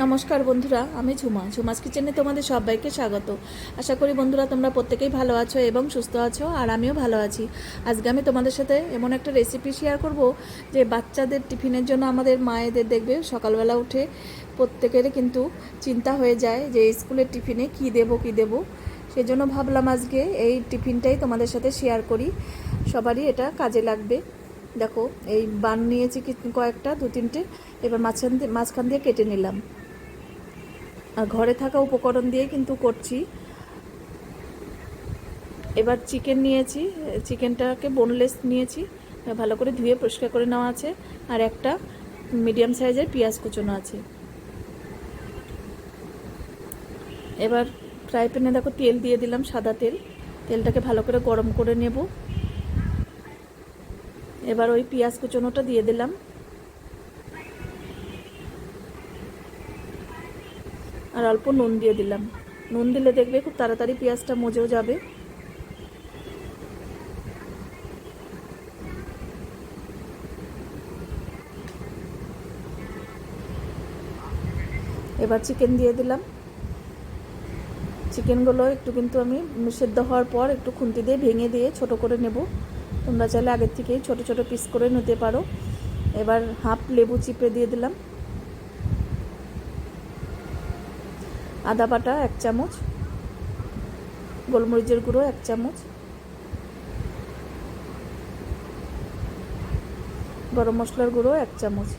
নমস্কার বন্ধুরা, আমি ঝুমা। ঝুমাস কিচেনে তোমাদের সবাইকে স্বাগত। আশা করি বন্ধুরা তোমরা প্রত্যেকেই ভালো আছো এবং সুস্থ আছো, আর আমিও ভালো আছি। আজকে আমি তোমাদের সাথে এমন একটা রেসিপি শেয়ার করব যে বাচ্চাদের টিফিনের জন্য আমাদের মায়েদের দেখবে সকালবেলা উঠে প্রত্যেকেরই কিন্তু চিন্তা হয়ে যায় যে স্কুলের টিফিনে কি দেব কি দেব। সেজন্য ভাবলাম আজকে এই টিফিনটাই তোমাদের সাথে শেয়ার করি। সবারই এটা কাজে লাগবে। দেখো, এই বান নিয়েছি কয়েকটা দু তিনটে এবার মাঝখান দিয়ে মাঝখান দিয়ে কেটে নিলাম। ঘরে থাকা উপকরণ দিয়ে কিন্তু করছি। এবার চিকেন নিয়েছি চিকেনটাকে বোনলেস নিয়েছি, ভালো করে ধুয়ে পরিষ্কার করে নেওয়া আছে, আর একটা মিডিয়াম সাইজের পেঁয়াজ কুচোনো আছে। এবার ফ্রাই প্যানে দেখো তেল দিয়ে দিলাম সাদা তেল, তেলটাকে ভালো করে গরম করে নেব। এবার ওই পেঁয়াজ কুচোনোটা দিয়ে দিলাম। আর অল্প নুন দিয়ে দিলাম। নুন দিলে দেখবে খুব তাড়াতাড়ি পেঁয়াজটা মজেও যাবে। এবার চিকেন দিয়ে দিলাম। চিকেনগুলো একটু কিন্তু আমি সেদ্ধ হওয়ার পর একটু খুন্তি দিয়ে ভেঙে দিয়ে ছোট করে নেব। তোমরা চাইলে আগের থেকেই ছোট ছোট পিস করে নিতে পারো। এবার হাফ লেবু চিপে দিয়ে দিলাম। আদা বাটা এক চামচ, গোলমরিচের গুঁড়ো এক চামচ, গরম মশলার গুঁড়ো এক চামচ।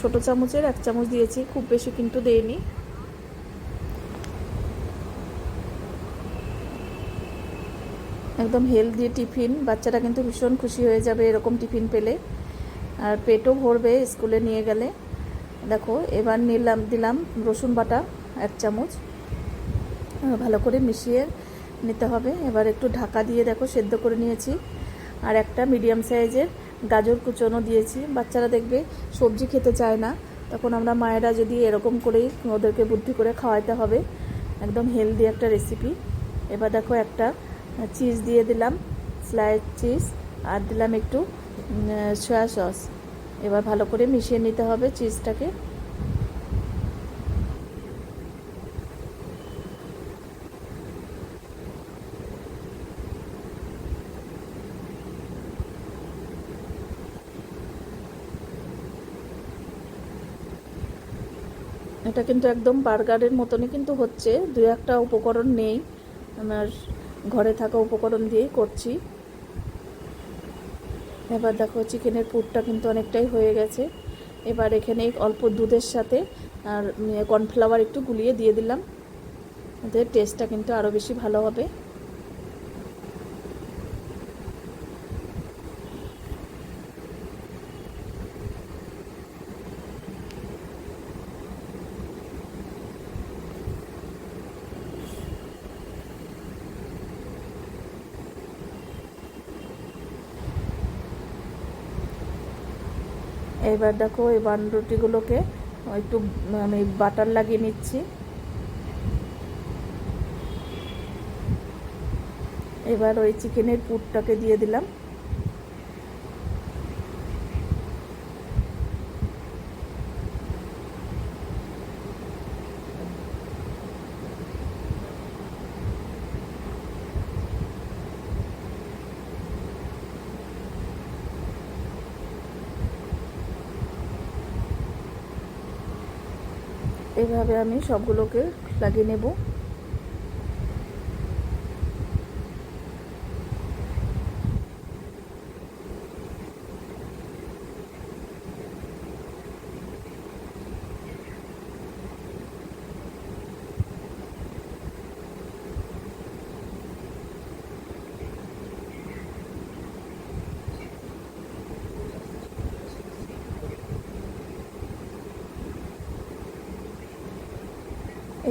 ছোট চামচের এক চামচ দিয়েছি, খুব বেশি কিন্তু দেইনি। একদম হেলদি টিফিন, বাচ্চারা কিন্তু ভীষণ খুশি হয়ে যাবে এরকম টিফিন পেলে। আর পেটও ভরবে স্কুলে নিয়ে গেলে। দেখো, এবার নিলাম, দিলাম রসুন বাটা, এক চামচ। ভালো করে মিশিয়ে নিতে হবে। এবার একটু ঢাকা দিয়ে দেখো, সেদ্ধ করে নিয়েছি। আর একটা মিডিয়াম সাইজের গাজর কুচোনো দিয়েছি। বাচ্চারা দেখবে সবজি খেতে চায় না। তখন আমরা মায়েরা যদি এরকম করেই ওদেরকে বুদ্ধি করে খাওয়াইতে হবে, একদম হেলদি একটা রেসিপি এবার দেখো একটা চিজ দিয়ে দিলাম স্লাইড চিজ আর দিলাম একটু সয়া সস এবার ভালো করে মিশিয়ে নিতে হবে চিজটাকে। এটা কিন্তু একদম বার্গারের মতনই কিন্তু হচ্ছে। দু একটা উপকরণ নেই। আমার ঘরে থাকা উপকরণ দিয়েই করছি। এবার দেখো চিকেনের পুরটা কিন্তু অনেকটাই হয়ে গেছে। এবার এখানে অল্প দুধের সাথে আর কর্নফ্লাওয়ার একটু গুলিয়ে দিয়ে দিলাম। ওদের টেস্টটা কিন্তু আরও বেশি ভালো হবে। এবার দেখো এই বান রুটিগুলোকে একটু আমি বাটার লাগিয়ে নিচ্ছি। এবার ওই চিকেনের পুরটাকে দিয়ে দিলাম। এইভাবে আমি সবগুলোকে লাগিয়ে নেব।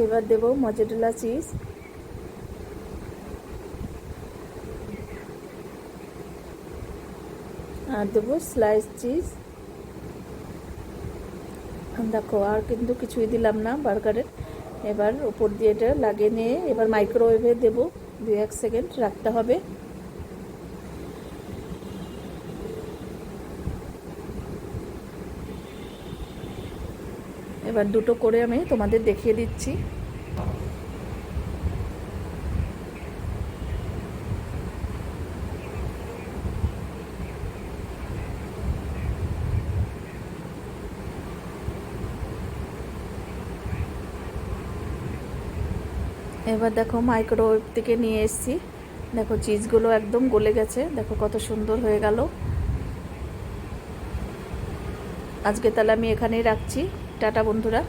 এবার দেব মজেরেলা চিজ। আর দেবো স্লাইস চিজ। দেখো, আর কিন্তু কিছুই দিলাম না বার্গারের। এবার উপর দিয়ে এটা লাগিয়ে নিয়ে এবার মাইক্রোওয়েভে দেবো। দু এক সেকেন্ড রাখতে হবে। এবার দুটো করে আমি তোমাদের দেখিয়ে দিচ্ছি। এবার দেখো মাইক্রোওয়েভ থেকে নিয়ে এসেছি। দেখো চিজগুলো একদম গলে গেছে। দেখো কত সুন্দর হয়ে গেল। আজকে তাহলে আমি এখানেই রাখছি। টাটা বন্ধুরা।